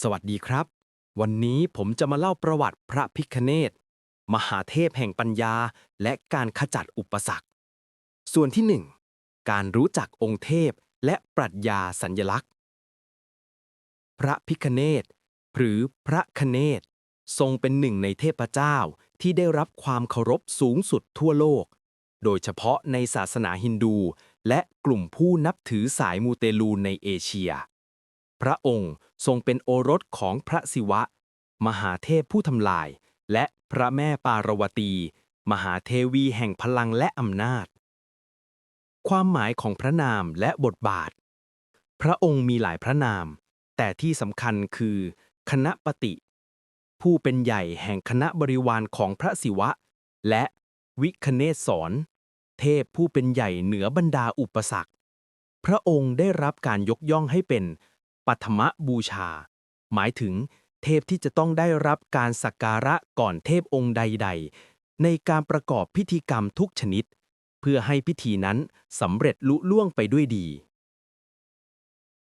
สวัสดีครับ วันนี้ผมจะมาเล่าประวัติพระพิคเนตมหาเทพแห่งปัญญา และการขจัดอุปสรรค ส่วนที่หนึ่งการรู้จักองค์เทพและปรัชญาสัญญลักษณ์ พระพิคเนตหรือพระคเนตทรงเป็นหนึ่งในเทพเจ้าที่ได้รับความเคารพสูงสุดทั่วโลก โดยเฉพาะในศาสนาฮินดู และกลุ่มผู้นับถือสายมูเตลูในเอเชีย พระองค์ทรงเป็นโอรสของพระศิวะ มหาเทพผู้ทำลาย และพระแม่ปารวตี มหาเทวีแห่งพลังและอำนาจ ความหมายของพระนามและบทบาท พระองค์มีหลายพระนาม แต่ที่สำคัญคือ คณะปฏิ ผู้เป็นใหญ่แห่งคณะบริวารของพระศิวะ และวิคเนศสรเทพผู้เป็นใหญ่เหนือบรรดาอุปสรรค พระองค์ได้รับการยกย่องให้เป็น ปัทมบูชา หมายถึงเทพที่จะต้องได้รับการสักการะก่อนเทพองค์ใด ๆ ในการประกอบพิธีกรรมทุกชนิด เพื่อให้พิธีนั้นสำเร็จลุล่วงไปด้วยดี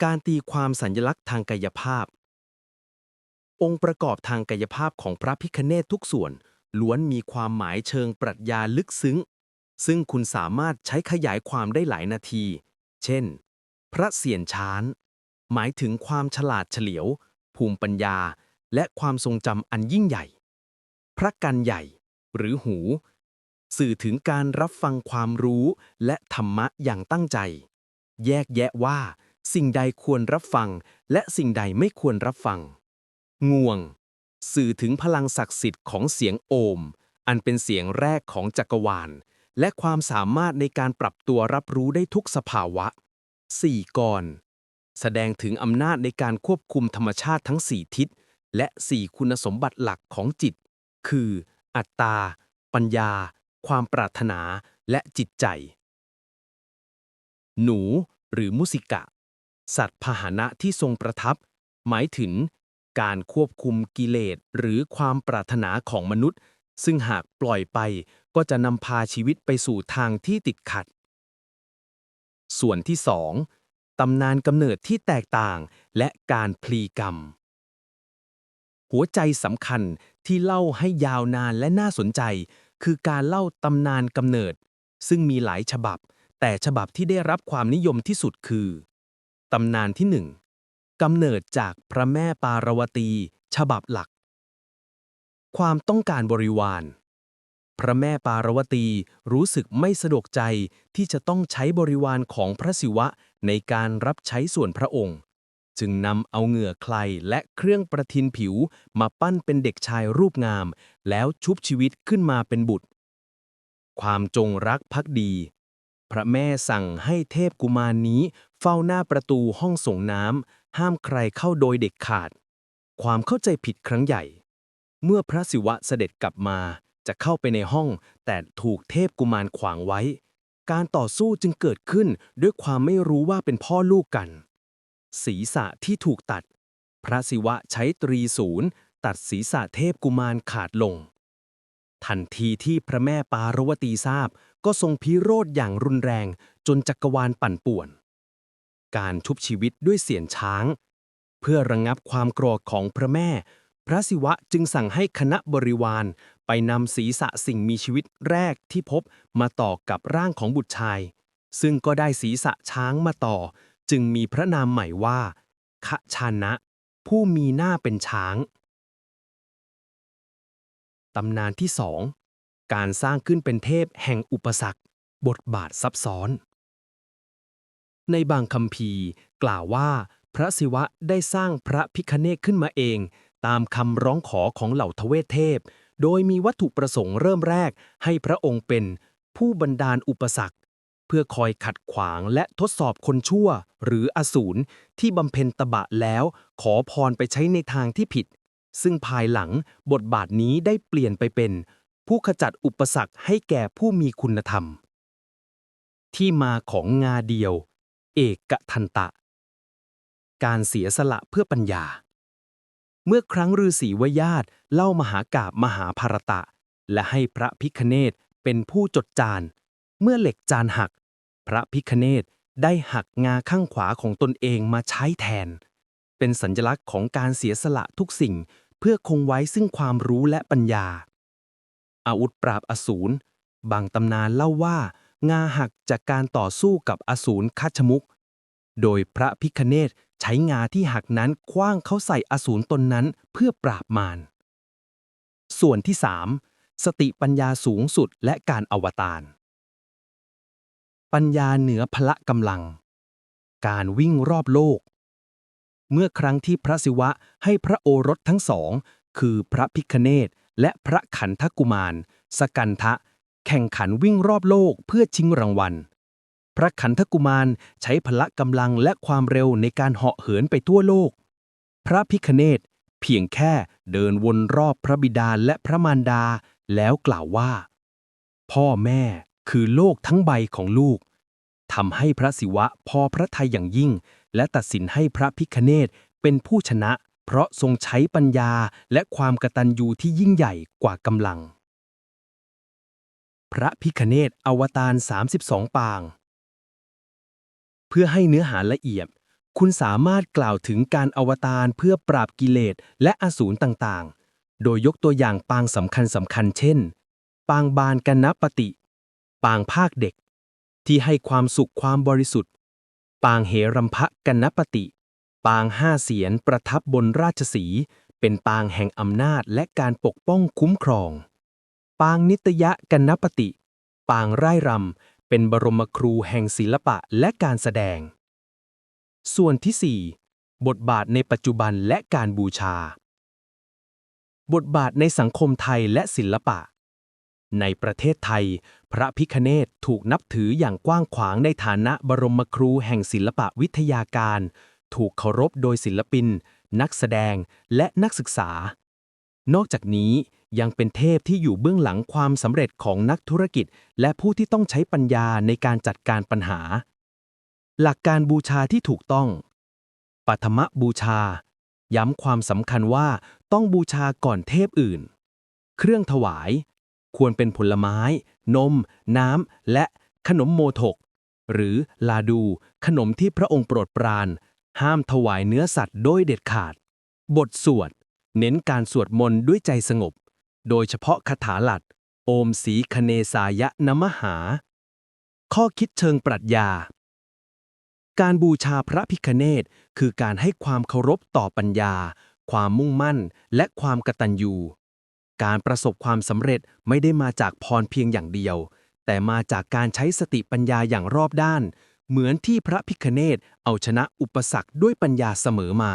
การตีความสัญลักษณ์ทางกายภาพ องค์ประกอบทางกายภาพของพระพิคเนตทุกส่วน ล้วนมีความหมายเชิงปรัชญาลึกซึ้ง ซึ่งคุณสามารถใช้ขยายความได้หลายนาที เช่น พระเสียรช้าน หมายถึงความฉลาดเฉลียว ภูมิปัญญา และความทรงจำอันยิ่งใหญ่ พระกันใหญ่ หรือหู สื่อถึงการรับฟังความรู้และธรรมะอย่างตั้งใจ แยกแยะว่า สิ่งใดควรรับฟัง และสิ่งใดไม่ควรรับฟัง งวง สื่อถึงพลังศักดิ์สิทธิ์ของเสียงโอม อันเป็นเสียงแรกของจักรวาล และความสามารถในการปรับตัวรับรู้ได้ทุกสภาวะ 4. กร แสดงถึงอำนาจในการควบคุมธรรมชาติทั้ง 4 ทิศ และ 4 คุณสมบัติหลักของจิต คือ อัตตา ปัญญา ความปรารถนา และจิตใจ หนู หรือมุสิกะ สัตว์พาหนะที่ทรงประทับ หมายถึง การควบคุมกิเลสหรือความปรารถนาของมนุษย์ ซึ่งหากปล่อยไปก็จะนำพาชีวิตไปสู่ทางที่ติดขัด ส่วนที่2 ตำนานกำเนิดที่แตกต่าง และการพลีกรรม หัวใจสำคัญที่เล่าให้ยาวนานและน่าสนใจ คือการเล่าตำนานกำเนิด ซึ่งมีหลายฉบับ แต่ฉบับที่ได้รับความนิยมที่สุดคือตำนานที่หนึ่งกำเนิดจากพระแม่ปารวตี ฉบับหลัก ความต้องการบริวาร พระแม่ปารวตีรู้สึกไม่สะดวกใจที่จะต้องใช้บริวารของพระศิวะในการรับใช้ส่วนพระองค์ จึงนำเอาเหงื่อใครและเครื่องประทินผิวมาปั้นเป็นเด็กชายรูปงาม แล้วชุบชีวิตขึ้นมาเป็นบุตร ความจงรักภักดี พระแม่สั่งให้เทพกุมารนนี้เฝ้าหน้าประตูห้องส่งน้ำห้ามใครเข้าโดยเด็ดขาด ความเข้าใจผิดครั้งใหญ่ เมื่อพระศิวะเสด็จกลับมา จะเข้าไปในห้อง แต่ถูกเทพกุมารขวางไว้ การต่อสู้จึงเกิดขึ้นด้วยความไม่รู้ว่าเป็นพ่อลูกกัน ศีรษะที่ถูกตัด พระศิวะใช้ตรีศูนย์ตัดศีรษะเทพกุมารขาดลง ทันทีที่พระแม่ปารวตีทราบก็ทรงพิโรธอย่างรุนแรงจนจักรวาลปั่นป่วน การชุบชีวิตด้วยเสียนช้าง เพื่อระงงับความโกรธของพระแม่ พระศิวะจึงสั่งให้คณะบริวาร ไปนำศีรษะสิ่งมีชีวิตแรกที่พบมาต่อกับร่างของบุตรชาย ซึ่งก็ได้ศีรษะช้างมาต่อ จึงมีพระนามใหม่ว่าขชานะ ผู้มีหน้าเป็นช้าง ตำนานที่สองการสร้างขึ้นเป็นเทพแห่งอุปสรรค บทบาทซับซ้อน ในบางคัมภีกล่าวว่า พระศิวะได้สร้างพระพิคเนตขึ้นมาเอง ตามคำร้องขอของเหล่าทเวทเทพ โดยมีวัตถุประสงค์เริ่มแรกให้พระองค์เป็นผู้บันดาลอุปสรรค เพื่อคอยขัดขวางและทดสอบคนชั่ว หรืออสูรที่บำเพ็ญตบะแล้ว ขอพรไปใช้ในทางที่ผิด ซึ่งภายหลังบทบาทนี้ได้เปลี่ยนไปเป็น ผู้ขจัดอุปสรรคให้แก่ผู้มีคุณธรรม ที่มาของงาเดียว เอกทันตะ การเสียสละเพื่อปัญญา เมื่อครั้งฤาษีวยาตเล่ามหากาบมหาภารตะ และให้พระพิคเนตเป็นผู้จดจาน เมื่อเหล็กจานหัก พระพิคเนตได้หักงาข้างขวาของตนเองมาใช้แทนเป็นเป็นสัญลักษณ์ของการเสียสละทุกสิ่งเพื่อคงไว้ซึ่งความรู้และปัญญา อาวุธปราบอสูร บางตำนานเล่าว่า งาหักจากการต่อสู้กับอสูรคัชมุก โดยพระพิคเนต ใช้งาที่หักนั้นคว้างเขาใส่อสูรตนนั้นเพื่อปราบมาร ส่วนที่ 3 สติปัญญาสูงสุดและการอวตาร ปัญญาเหนือพละกำลัง การวิ่งรอบโลก เมื่อครั้งที่พระศิวะให้พระโอรสทั้งสอง คือพระพิคเนตและพระขันธกุมาร สกันทะ แข่งขันวิ่งรอบโลกเพื่อชิงรางวัล พระขันธกุมารใช้พละกำลังและความเร็วในการเหาะเหินไปทั่วโลก พระพิคเนตเพียงแค่เดินวนรอบพระบิดาและพระมารดา แล้วกล่าวว่า พ่อแม่คือโลกทั้งใบของลูกทำให้พระศิวะพอพระทัยอย่างยิ่ง และตัดสินให้พระพิคเนตเป็นผู้ชนะ เพราะทรงใช้ปัญญาและความกตัญญูที่ยิ่งใหญ่กว่ากำลัง พระพิคเนตอวตาร 32 ปาง พื่อให้เนื้อหาละเอียด คุณสามารถกล่าวถึงการอวตารเพื่อปราบกิเลสและอสูรต่างๆ โดยยกตัวอย่างปางสำคัญสำคัญเช่น ปางบานกันนปติปางภาคเด็ก ที่ให้ความสุขความบริสุทธิ์ ปางเหรัมภะกันนปติปางห้าเสียนประทับบนราชสี เป็นปางแห่งอำนาจและการปกป้องคุ้มครอง ปางนิตยะกันนปติปางไร่รำ เป็นบรมครูแห่งศิลปะและการแสดง ส่วนที่ 4 บทบาทในปัจจุบันและการบูชา บทบาทในสังคมไทยและศิลปะ ในประเทศไทย พระพิคเนตถูกนับถืออย่างกว้างขวางในฐานะบรมครูแห่งศิลปะวิทยาการ ถูกเคารพโดยศิลปิน นักแสดงและนักศึกษา นอกจากนี้ยังเป็นเทพที่อยู่เบื้องหลังความสำเร็จของนักธุรกิจ และผู้ที่ต้องใช้ปัญญาในการจัดการปัญหา หลักการบูชาที่ถูกต้อง ปัทมบูชา ย้ำความสำคัญว่าต้องบูชาก่อนเทพอื่น เครื่องถวาย ควรเป็นผลไม้ นม น้ำ และขนมโมทก หรือลาดูขนมที่พระองค์โปรดปราน ห้ามถวายเนื้อสัตว์โดยเด็ดขาด บทสวด เน้นการสวดมนต์ด้วยใจสงบ โดยเฉพาะคาถาหลัด โอมสีคเนสายะนมหา ข้อคิดเชิงปรัชญา การบูชาพระพิคเนตคือการให้ความเคารพต่อปัญญา ความมุ่งมั่น และความกตัญญูการประสบความสำเร็จไม่ได้มาจากพรเพียงอย่างเดียว แต่มาจากการใช้สติปัญญาอย่างรอบด้าน เหมือนที่พระพิคเนตเอาชนะอุปสรรคด้วยปัญญาเสมอมา